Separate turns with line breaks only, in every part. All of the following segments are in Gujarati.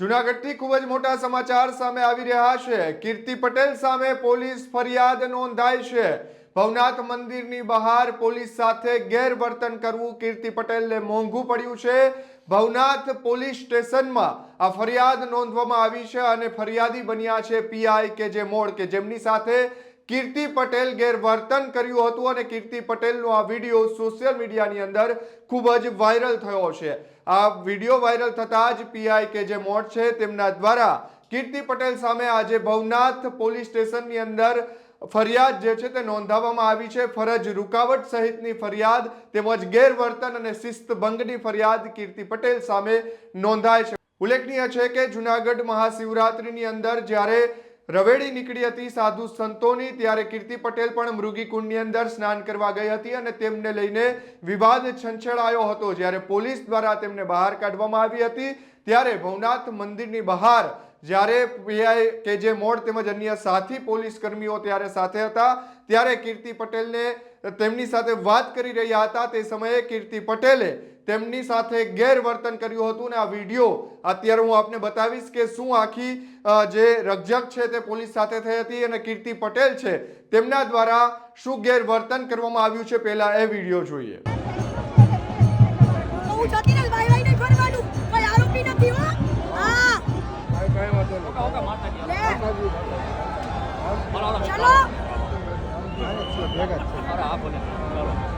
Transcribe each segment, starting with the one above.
જુનાગઢથી ખૂબ જ મોટા સમાચાર સામે આવી રહ્યા છે. કીર્તિ પટેલ સામે પોલીસ ફરિયાદ નોંધાઈ છે. ભવનાથ મંદિરની બહાર પોલીસ સાથે ગેરવર્તન કરવું કીર્તિ પટેલને મોંઘું પડ્યું છે. ભવનાથ પોલીસ સ્ટેશનમાં આ ફરિયાદ નોંધવામાં આવી છે અને ફરિયાદી બન્યા છે પીઆઈ કે જે મોડ કે જેમની સાથે કીર્તિ પટેલ ગેરવર્તન કર્યું હતું અને કીર્તિ પટેલનો આ વીડિયો સોશિયલ મીડિયાની અંદર ખૂબ જ વાયરલ થયો છે. આ વીડિયો વાયરલ થતાં જ પીઆઈ કે જે મોડ છે તેમના દ્વારા કીર્તિ પટેલ સામે આજે ભવનાથ પોલીસ સ્ટેશનની અંદર ફરિયાદ જે છે તે નોંધાવવામાં આવી છે. ફરજ રૂકાવટ સહિતની ફરિયાદ તેમજ ગેરવર્તન અને શિસ્તભંગની ફરિયાદ કીર્તિ પટેલ સામે નોંધાય છે. ઉલ્લેખનીય છે કે જુનાગઢ મહાશિવરાત્રિની અંદર જ્યારે રવેડી નીકળી હતી સાધુ સંતોની, ત્યારે કીર્તિ પટેલ પણ મૃગીકુંડની અંદર સ્નાન કરવા ગઈ હતી અને તેમને લઈને વિવાદ છંછેડાયો હતો. જ્યારે પોલીસ દ્વારા તેમને બહાર કાઢવામાં આવી હતી, ત્યારે ભવનાથ મંદિરની બહાર, જ્યારે પીઆઈ કે જે મોડ તેમજ અન્ય સાથી પોલીસ કર્મીઓ ત્યારે સાથે હતા, ત્યારે કીર્તિ પટેલને તેમની સાથે વાત કરી રહ્યા હતા. તે સમયે કીર્તિ પટેલે તેમની સાથે ગેરવર્તન કર્યું હતું અને આ વીડિયો અત્યારે હું આપને બતાવીશ કે શું આખી જે રકઝક છે તે પોલીસ સાથે થઈ હતી અને કીર્તિ પટેલ છે તેમના દ્વારા શું ગેરવર્તન કરવામાં આવ્યું છે પહેલા એ વીડિયો જોઈએ.
હું જતી ભાઈ ભાઈ નહીં કોઈ આરોપી નથી હો. હા. ચલો. ભાઈ ભાઈ બાપનો છે. અરે આ બોલે ભગવો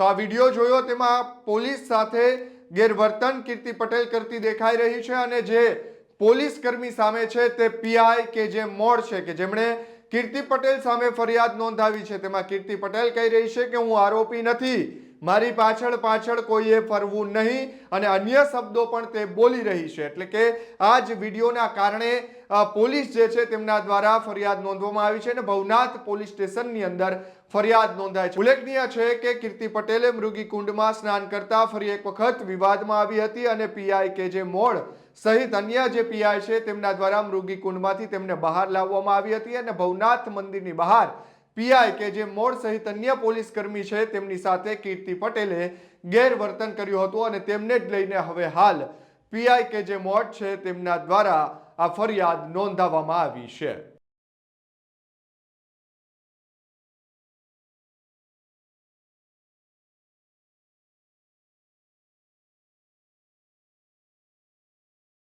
તો
આ
વીડિયો જોયો, તેમાં પોલીસ સાથે ગેરવર્તન કીર્તિ પટેલ કરતી દેખાઈ રહી છે અને જે પોલીસ કર્મી સામે છે તે પીઆઈ કે જે મોડ છે, કે જેમણે કીર્તિ પટેલ સામે ફરિયાદ નોંધાવી છે. તેમાં કીર્તિ પટેલ કહી રહી છે કે હું આરોપી નથી. મારી પાછળ પાછળ કોઈએ ફરવું નહીં અને અન્ય શબ્દો પણ તે બોલી રહી છે. એટલે કે આ જ વિડીયોના કારણે પોલીસ જે છે તેમના દ્વારા ફરિયાદ નોંધવામાં આવી છે અને ભવનાથ પોલીસ સ્ટેશનની અંદર ફરિયાદ નોંધાય છે. ઉલ્લેખનીય છે કે કીર્તિ પટેલે મૃગી કુંડમાં સ્નાન કરતા ફરી એક વખત વિવાદમાં આવી હતી અને પીઆઈ કે જે મોડ સહિત અન્ય જે પીઆઈ છે તેમના દ્વારા મૃગી કુંડમાંથી તેમને બહાર લાવવામાં આવી હતી અને ભવનાથ મંદિરની બહાર પીઆઈ કે જે મોડ સહિત અન્ય પોલીસ કર્મી છે, તેમની સાથે કીર્તિ પટેલે ગેરવર્તન કર્યું હતું અને તેમને જ લઈને હવે હાલ પીઆઈ કે જે મોડ છે, તેમના દ્વારા આ ફરિયાદ નોંધાવવામાં આવી છે.